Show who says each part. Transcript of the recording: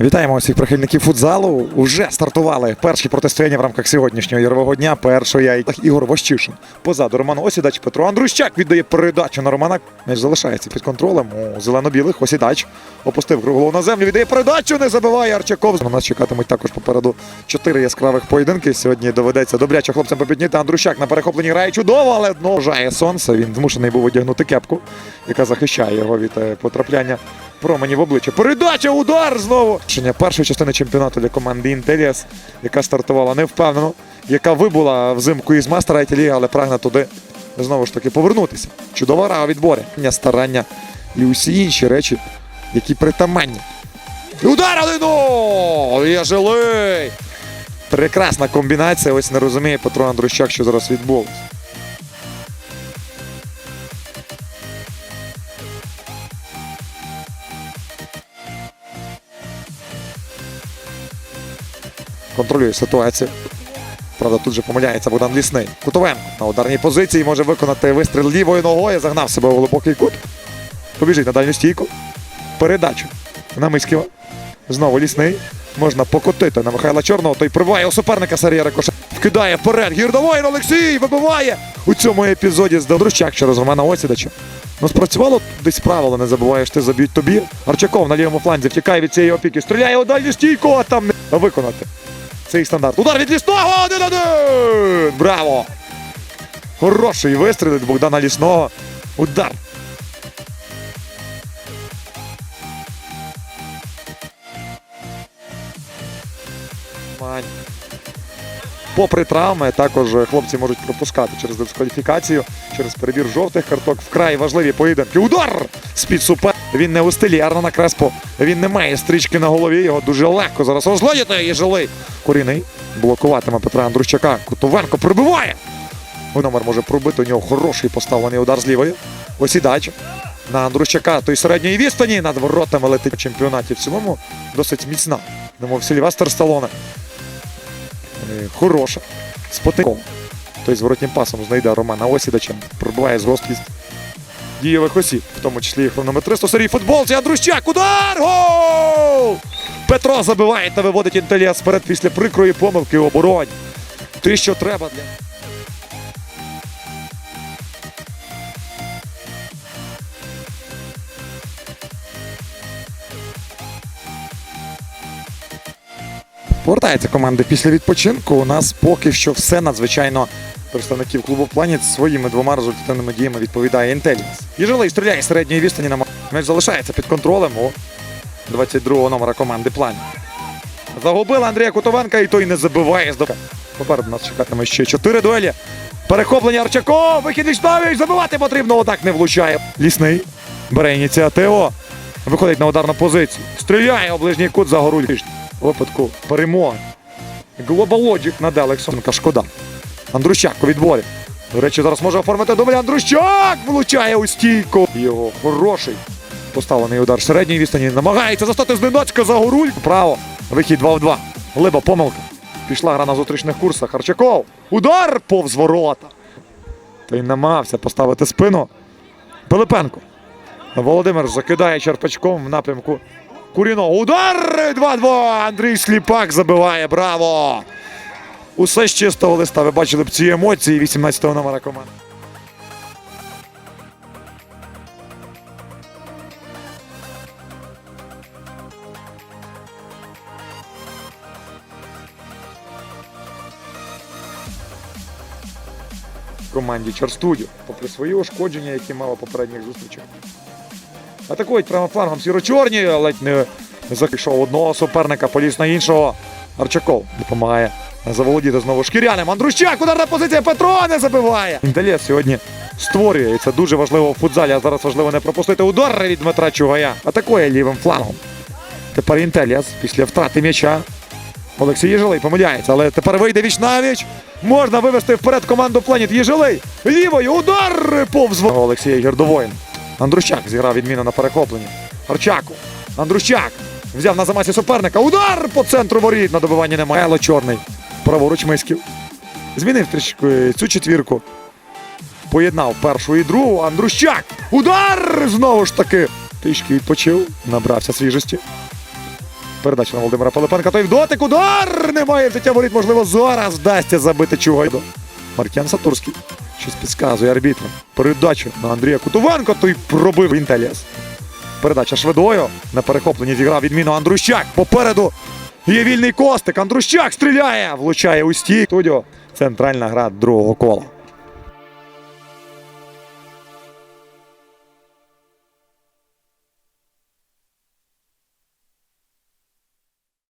Speaker 1: Вітаємо усіх прихильників футзалу. Уже стартували перші протистояння в рамках сьогоднішнього ігрового дня. Перший я Ігор Ващишин. Позаду Роман Осідач, Петро Андрущак віддає передачу на Романа. М'яч залишається під контролем у зелено-білих. Осідач опустив круглу на землю. Віддає передачу. Не забиває Арчаков. На нас чекатимуть також попереду чотири яскравих поєдинки. Сьогодні доведеться добряче хлопцям попідніти. Андрущак на перехопленні грає чудово, але дно вжає сонце. Він змушений був одягнути кепку, яка захищає його від е, потрапляння промені в обличчя. Передача, удар знову. Рішення першої частини чемпіонату для команди Інтеліас, яка стартувала невпевнено, яка вибула взимку із мастера ліги, але прагне туди знову ж таки повернутися. Чудова гра у відборі. Старання і усі інші речі, які притаманні. І Удар Алину! Є жилий! Прекрасна комбінація. Ось не розуміє Петро Андрущак, що зараз відбулося. Контролює ситуацію. Правда, тут же помиляється Богдан Лісний. Кутовенко на ударній позиції може виконати вистріл лівою ногою. Загнав себе у глибокий кут. Побіжить на дальню стійку. Передачу на Миськіва. Знову лісний. Можна покотити на Михайла Чорного. Той прибиває у суперника Сарія Рикоша. Вкидає вперед. Гірдовоїн Олексій вибиває у цьому епізоді з Добрущак через Романа Осідача. Ну, спрацювало десь правило, не забуваєш, ти заб'ють тобі. Арчаков на лівому фланзі втікає від цієї опіки. Стріляє у дальню стійку, а там не виконати. Цей стандарт. Удар від лісного! Один-один! Браво! Хороший вистріл від Богдана Лісного. Удар. Мань. Попри травми, також хлопці можуть пропускати через дискваліфікацію, через перебір жовтих карток. Вкрай важливі поєдинки. Удар! З-під супер. Він не у стилі Арнона Креспо. Він не має стрічки на голові. Його дуже легко зараз розлодіти і жилий. Куріний блокуватиме Петра Андрущака. Кутовенко прибиває. Номер може пробити. У нього хороший поставлений удар з лівої. Осідач. На Андрущака той середньої відстані над воротами летить в чемпіонаті. В цілому досить міцна. Немов Сільвестр Сталоне. Е, Хороша. З потиком. Той зворотнім пасом знайде Романа Осідача. Пробиває з гострість дієвих осіб, в тому числі і хронометрист у серії футболці. Андрущак. Удар! Гол! Петро забиває та виводить Інтеліас вперед після прикрої помилки оборонь. Те, що треба для. Повертається команда після відпочинку. У нас поки що все надзвичайно представників клубу Планет своїми двома результативними діями відповідає Інтеліс. Єжилий стріляє з середньої відстані на м'яч залишається під контролем у 22-го номера команди Планет. Загубили Андрія Кутовенка і той не забиває. Попереду нас чекатиме ще чотири дуелі. Перехоплення Арчаков, вихід Вічнавич, забивати потрібно, отак не влучає. Лісний бере ініціативу, виходить на ударну позицію. Стріляє у ближній кут за горуль. Випадку перемоги. Глобалоджик над Алексонка шкода. Андрущак у відборі. До речі, зараз може оформити дубль. Андрущак влучає у стійку. Його хороший поставлений удар середньої відстані. Намагається застати зненацька за горуль. Право. Вихід 2 в 2. Глиба помилка. Пішла гра на зустрічних курсах. Арчаков. Удар повз ворота. Той намагався поставити спину. Пилипенко. Володимир закидає черпачком в напрямку Куріного. Удар! 2-2. Андрій Сліпак забиває. Браво! Усе з чистого листа. Ви бачили б ці емоції 18-го номера команди. команді Чарстудіо, попри свої ушкодження, які мав у попередніх зустрічах. Атакують прямофлангом сіро-чорні, ледь не захищав одного суперника, поліз на іншого. Арчаков допомагає заволодіти знову шкіряним. Андрущак, ударна позиція Петро не забиває. Інтеліс сьогодні створює, і це дуже важливо в футзалі. А зараз важливо не пропустити удар від Дмитра Чугая. Атакує лівим флангом. Тепер Інтеліас після втрати м'яча. Олексій Єжилий помиляється, але тепер вийде віч на віч. Можна вивести вперед команду Планет. Єжилий. Лівою удар повз Олексія Гердовоїн. Андрущак зіграв відміну на перехопленні. Арчаку. Андрущак. Взяв на замасі суперника. Удар по центру воріт. На добиванні немає. Ело Чорний. Праворуч Мисків. Змінив трішки цю четвірку. Поєднав першу і другу. Андрущак. Удар! Знову ж таки. Трішки відпочив. Набрався свіжості. Передача на Володимира Пилипенка. Той в дотик. Удар! Немає взяття воріт. Можливо, зараз вдасться забити чого. Маркіян Сатурський. Щось підказує арбітром. Передача на Андрія Кутувенко. Той пробив інтеліс. Передача швидою. На перехопленні зіграв відміну Андрущак. Попереду є вільний костик. Андрущак стріляє. Влучає у стій. Студіо. Центральна гра другого кола.